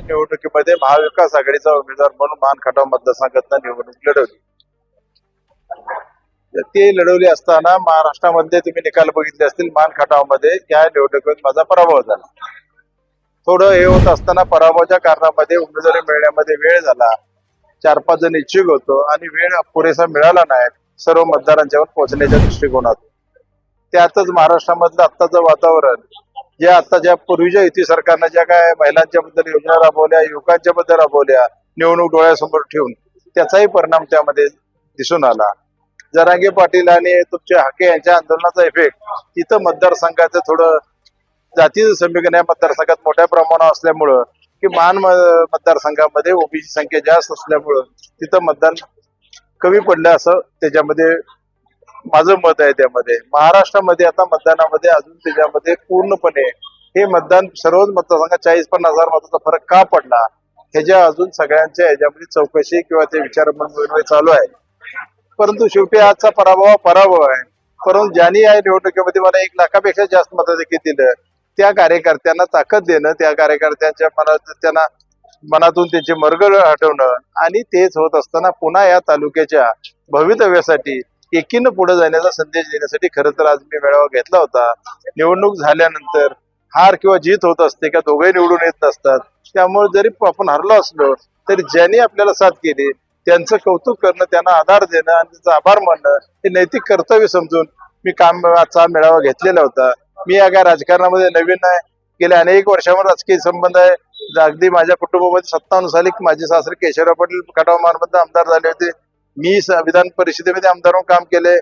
निवडणुकीमध्ये महाविकास आघाडीचा उमेदवार म्हणून मान खटाव मतदारसंघात निवडणूक लढवली. ते लढवली असताना महाराष्ट्रामध्ये तुम्ही निकाल बघितले असतील मान खटावमध्ये या निवडणुकीत माझा पराभव झाला. थोडं हे होत असताना पराभवाच्या कारणामध्ये उमेदवारी मिळण्यामध्ये वेळ झाला. चार पाच जण इच्छुक होतो आणि वेळ पुरेसा मिळाला नाही सर्व मतदारांच्यावर पोहोचण्याच्या दृष्टिकोनातून. त्यातच महाराष्ट्रामधलं आत्ताचं वातावरण जे आता ज्या पूर्वीच्या युती सरकारनं ज्या काय महिलांच्या बद्दल योजना राबवल्या युवकांच्या बद्दल राबवल्या निवडणूक डोळ्यासमोर ठेवून त्याचाही परिणाम त्यामध्ये दिसून आला. जरांगे पाटील आणि तुमच्या हाके यांच्या आंदोलनाचा इफेक्ट तिथं मतदारसंघाचं थोडं जातीचं समीकरण या मतदारसंघात मोठ्या प्रमाणावर असल्यामुळं की महान मतदारसंघामध्ये ओबीसी संख्या जास्त असल्यामुळं तिथं मतदान कमी पडलं असं त्याच्यामध्ये माझं मत आहे त्यामध्ये. महाराष्ट्रामध्ये आता मतदानामध्ये अजून त्याच्यामध्ये पूर्णपणे हे मतदान सर्वच मतदारसंघात चाळीस पन्नास हजार मताचा फरक का पडला ह्याच्या अजून सगळ्यांच्या ह्याच्यामध्ये चौकशी किंवा ते विचार चालू आहे. परंतु शेवटी आजचा पराभव हा पराभव आहे. परंतु ज्यांनी या निवडणुकीमध्ये मला एक लाखापेक्षा जास्त मताधिक्य दिलं त्या कार्यकर्त्यांना ताकद देणं त्या कार्यकर्त्यांच्या मनात त्यांना मनातून त्यांचे मर्ग हटवणं आणि तेच होत असताना पुन्हा या तालुक्याच्या भवितव्यासाठी एकीनं पुढे जाण्याचा संदेश देण्यासाठी खरं तर आज मी मेळावा घेतला होता. निवडणूक झाल्यानंतर हार किंवा जीत होत असते का दोघे निवडून येत नसतात. त्यामुळे जरी आपण हरलो असलो तरी ज्यांनी आपल्याला साथ केली त्यांचं कौतुक करणं त्यांना आधार देणं आणि त्यांचा आभार मानणं हे नैतिक कर्तव्य समजून मी काम मेळावा घेतलेला होता. मी या काय राजकारणामध्ये नवीन आहे. गेल्या अनेक वर्षावर राजकीय संबंध आहे. अगदी माझ्या कुटुंबामध्ये सत्तानुसार माझे सासरे केशवराव पाटील खटाव मानमध्ये आमदार झाले होते. मी विधान परिषदेमध्ये आमदार काम केले.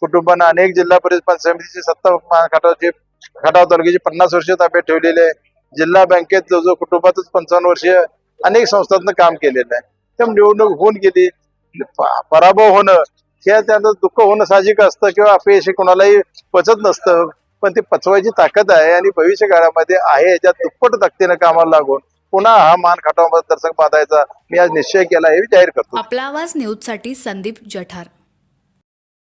कुटुंबानं अनेक जिल्हा परिषद पंचायत समितीची सत्ता खटावची खटाव तालुक्याची पन्नास वर्ष ताब्यात ठेवलेले आहे. जिल्हा बँकेत जो जो कुटुंबातच पंचावन्न वर्ष अनेक संस्थांना काम केलेलं आहे. त्यामुळे निवडणूक होऊन गेली. पराभव होणं हे त्यांचं दुःख होणं साहजिक असतं किंवा अपयश कोणालाही पचत नसतं. पण ती पचवायची ताकद आहे आणि भविष्य काळामध्ये आहे. याच्यात दुप्पट ताकदीनं कामाला लागून पुन्हा हा मान खटाव दर्शक बांधायचा मी आज निश्चय केला हे जाहीर करतो. आपला आवाज न्यूजसाठी संदीप जठार.